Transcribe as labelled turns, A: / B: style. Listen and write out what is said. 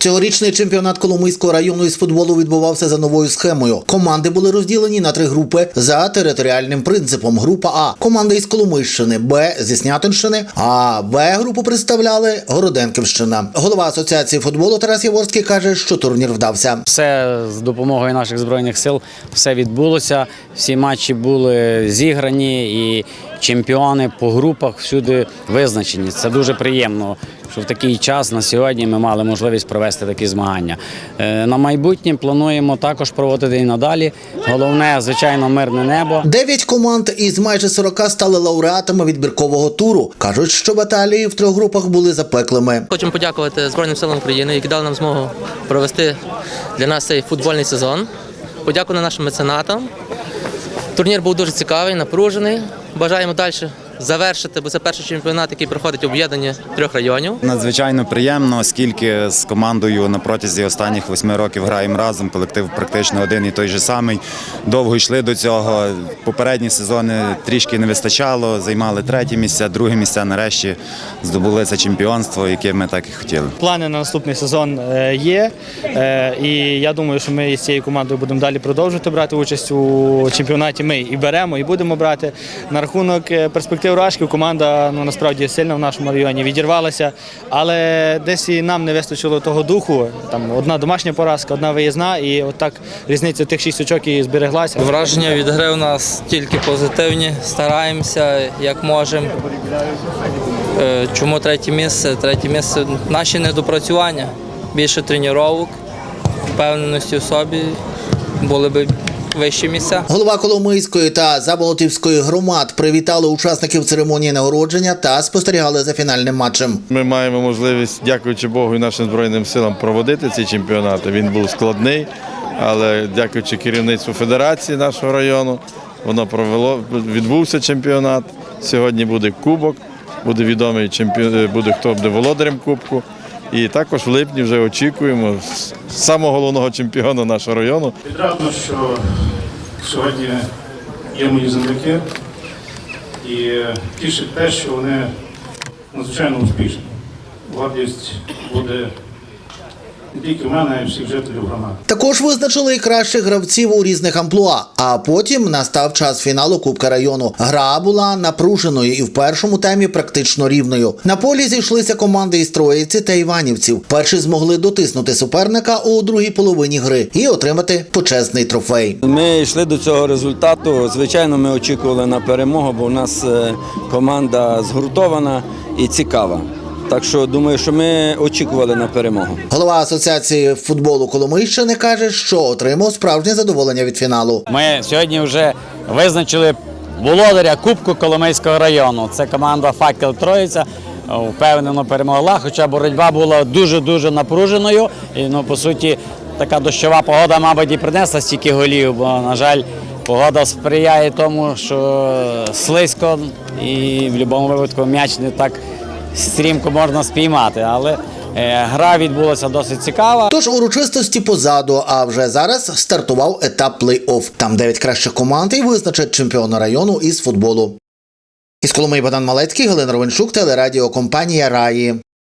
A: Цьогорічний чемпіонат Коломийського району із футболу відбувався за новою схемою. Команди були розділені на три групи за територіальним принципом. Група А команда із Коломийщини, Б зі Снятинщини, а Б групу представляли Городенківщина. Голова асоціації футболу Тарас Яворський каже, що турнір вдався.
B: Все з допомогою наших збройних сил все відбулося. Всі матчі були зіграні, і чемпіони по групах всюди визначені. Це дуже приємно, що в такий час на сьогодні ми мали можливість провести такі змагання. Е, На майбутнє плануємо також проводити і надалі. Головне, звичайно, мирне небо.
A: Дев'ять команд із майже 40 стали лауреатами відбіркового туру. кажуть, що баталії в трьох групах були запеклими.
C: Хочемо подякувати Збройним силам України, які дали нам змогу провести для нас цей футбольний сезон. Подякувати нашим меценатам. Турнір був дуже цікавий, напружений. Бажаємо далі завершити, бо це перший чемпіонат, який проходить об'єднання трьох районів.
D: Надзвичайно приємно, оскільки з командою на протязі останніх восьми років граємо разом. Колектив практично один і той же самий. Довго йшли до цього. Попередні сезони трішки не вистачало, займали треті місця, друге місця. Нарешті здобули це чемпіонство, яке ми так і хотіли.
E: Плани на наступний сезон е, є, е, і я думаю, що ми з цією командою будемо далі продовжувати брати участь у чемпіонаті. Ми і беремо, і будемо брати. На рахунок е, перспектив Рашків команда ну насправді сильна в нашому районі відірвалася, але десь і нам не вистачило того духу. Там одна домашня поразка, одна виїзна, і отак різниця тих шість очок і збереглася.
F: Враження від гри у нас тільки позитивні. Стараємося як можемо. Е, Чому третє місце? Третє місце наші недопрацювання. Більше тренувань, впевненості в собі були б вищі місця.
A: Голова Коломийської та Заболотівської громад привітали учасників церемонії нагородження та спостерігали за фінальним матчем.
G: Ми маємо можливість, дякуючи Богу і нашим Збройним силам, проводити ці чемпіонати. Він був складний, але дякуючи керівництву федерації нашого району, воно провело, відбувся чемпіонат. Сьогодні буде кубок, буде відомий чемпіон, буде хто буде володарем кубку. І також в липні вже очікуємо самого головного чемпіона нашого району
H: Відрадно, що сьогодні є мої земляки, і тішить те, що вони надзвичайно успішні. Гордість буде не тільки в мене, а й всіх жителів громади.
A: Також визначили і кращих гравців у різних амплуа. А потім настав час фіналу Кубка району. Гра була напруженою і в першому темі практично рівною. На полі зійшлися команди із Троїці та Іванівців. Перші змогли дотиснути суперника у другій половині гри і отримати почесний трофей.
I: Ми йшли до цього результату. Звичайно, ми очікували на перемогу, бо у нас е, команда згуртована і цікава. Так що думаю, що ми очікували на перемогу.
A: Голова асоціації футболу Коломийщини каже, що отримав справжнє задоволення від фіналу.
B: Ми сьогодні вже визначили володаря Кубку Коломийського району. Це команда Факел Троїця. Впевнено перемогла, хоча боротьба була дуже-дуже напруженою. І, ну, по суті, така дощова погода, мабуть, і принесла стільки голів, бо, на жаль, погода сприяє тому, що слизько і в будь-якому випадку м'яч не так стрімко можна спіймати. Але е, гра відбулася досить цікава.
A: Тож урочистості позаду, а вже зараз стартував етап плей-офф. Там дев'ять кращих команд і визначать чемпіона району із футболу. Із Коломиї Богдан Малецький, Галина Ровеншук, телерадіокомпанія Раї.